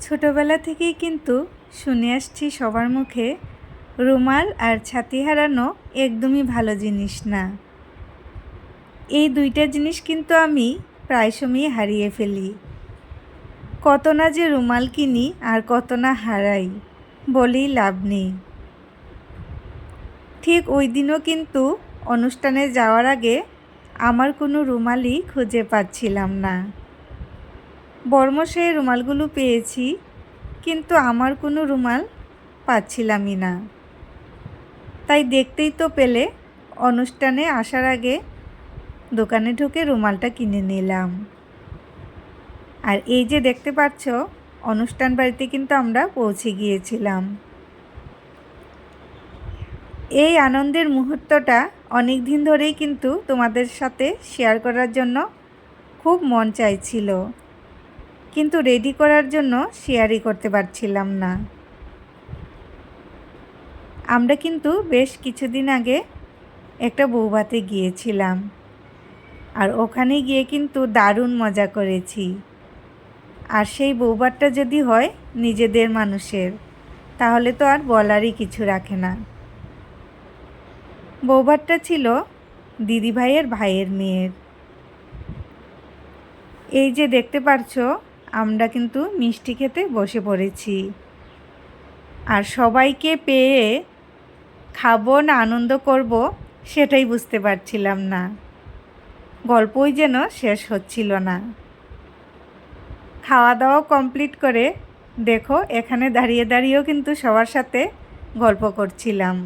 ছোটবেলা থেকেই কিন্তু শুনে আসছি সবার মুখে, রুমাল আর ছাতি হারানো একদমই ভালো জিনিস না। এই দুইটা জিনিস কিন্তু আমি প্রায় সময়ই হারিয়ে ফেলি। কত না যে রুমাল কিনি আর কত না হারাই, বলেই লাভ নেই। ঠিক ওই দিনও কিন্তু অনুষ্ঠানে যাওয়ার আগে আমার কোনো রুমালই খুঁজে পাচ্ছিলাম না। বর্মশাই রুমালগুলো পেয়েছি, কিন্তু আমার কোনো রুমাল পাচ্ছিলামই না। তাই দেখতেই তো পেলে, অনুষ্ঠানে আসার আগে দোকানে ঢুকে রুমালটা কিনে নিলাম। আর এই যে দেখতে পাচ্ছ, অনুষ্ঠান বাড়িতে কিন্তু আমরা পৌঁছে গিয়েছিলাম। এই আনন্দের মুহূর্তটা অনেক দিন ধরেই কিন্তু তোমাদের সাথে শেয়ার করার জন্য খুব মন চাইছিল। কিন্তু রেডি করার জন্য শেয়ারই করতে পারছিলাম না। আমরা কিন্তু বেশ কিছুদিন আগে একটা বৌভাতে গিয়েছিলাম। আর ওখানে গিয়ে কিন্তু দারুণ মজা করেছি। আর সেই বৌভাতটা যদি হয় নিজেদের মানুষের, তাহলে তো আর বলারই কিছু রাখে না। বৌভাতটা ছিল দিদিভাইয়ের ভাইয়ের মেয়ের। এই যে দেখতে পারছ আমরা কিন্তু মিষ্টি খেতে বসে পড়েছি। আর সবাইকে পেয়ে খাব না আনন্দ করব, সেটাই বুঝতে পারছিলাম না। গল্পই যেন শেষ হচ্ছিল না। খাওয়া দাওয়া কমপ্লিট করে দেখো, এখানে দাঁড়িয়ে দাঁড়িয়েও কিন্তু সবার সাথে গল্প করছিলাম।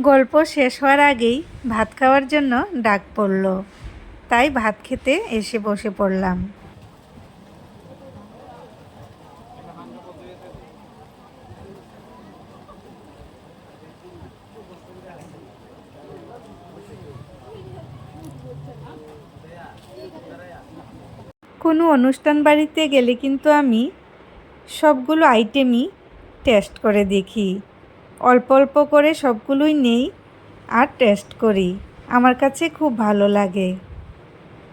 গল্প শেষ হওয়ার আগেই ভাত খাওয়ার জন্য ডাক পড়ল। তাই ভাত খেতে এসে বসে পড়লাম। কোনো অনুষ্ঠান বাড়িতে গেলে কিন্তু আমি সবগুলো আইটেমই টেস্ট করে দেখি। অল্প অল্প করে সবগুলোই নেই আর টেস্ট করি। আমার কাছে খুব ভালো লাগে।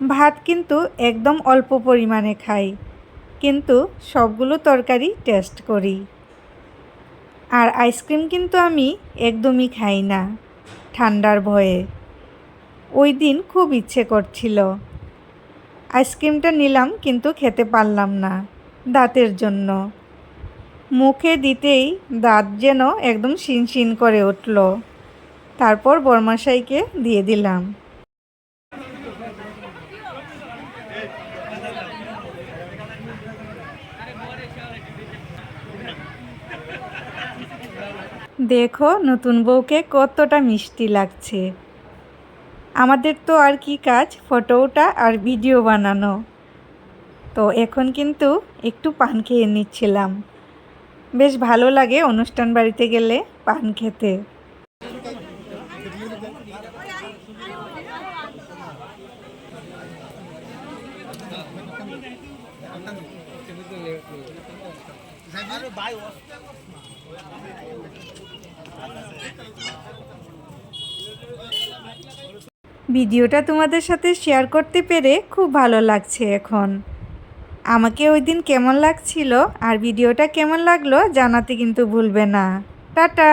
ভাত কিন্তু একদম অল্প পরিমাণে খাই, কিন্তু সবগুলো তরকারি টেস্ট করি। আর আইসক্রিম কিন্তু আমি একদমই খাই না, ঠান্ডার ভয়ে। ওই দিন খুব ইচ্ছে করছিল। আইসক্রিমটা নিলাম কিন্তু খেতে পারলাম না দাঁতের জন্য। মুখে দিতেই দাঁত যেন একদম শিনশিন করে উঠল। তারপর বরমাশাইকে দিয়ে দিলাম। দেখো নতুন বউকে কতটা মিষ্টি লাগছে। আমাদের তো আর কি কাজ ফটো ওটা আর ভিডিও বানানো। তো এখন কিন্তু একটু পান খেয়ে নিচ্ছিলাম। বেশ ভালো লাগে অনুষ্ঠান বাড়িতে গেলে পান খেতে। ভিডিওটা তোমাদের সাথে শেয়ার করতে পেরে খুব ভালো লাগছে এখন। আমাকে ওই দিন কেমন লাগছিল আর ভিডিওটা কেমন লাগল জানাতে কিন্তু ভুলবে না। টাটা!